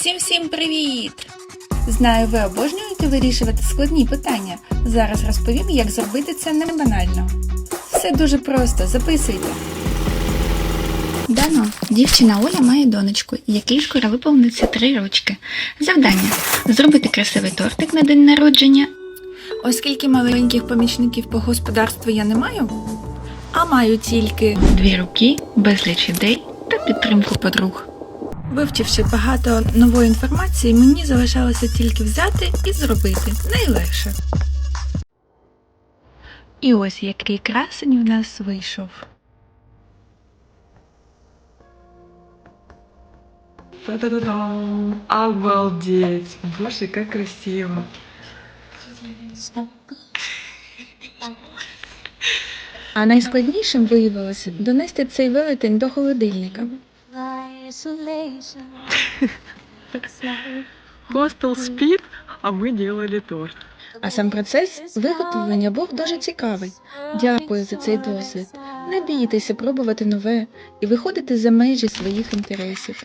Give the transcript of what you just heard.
Всім всім привіт! Знаю, ви обожнюєте вирішувати складні питання. Зараз розповім, як зробити це не банально. Все дуже просто, записуйте. Дано, дівчина Оля має донечку, якій скоро виповниться три рочки. Завдання зробити красивий тортик на день народження. Оскільки маленьких помічників по господарству я не маю, а маю тільки дві руки, безліч ідей та підтримку подруг. Вивчивши багато нової інформації, мені залишалося тільки взяти і зробити найлегше. І ось який красень в нас вийшов. Та-да-да-дам! Обалдеть! Боже, как красиво! А найскладнішим виявилося донести цей велетень до холодильника. Хостел спит, а ми ділили торт. А сам процес виготовлення був дуже цікавий. Дякую за цей досвід. Не бійтеся пробувати нове і виходити за межі своїх інтересів.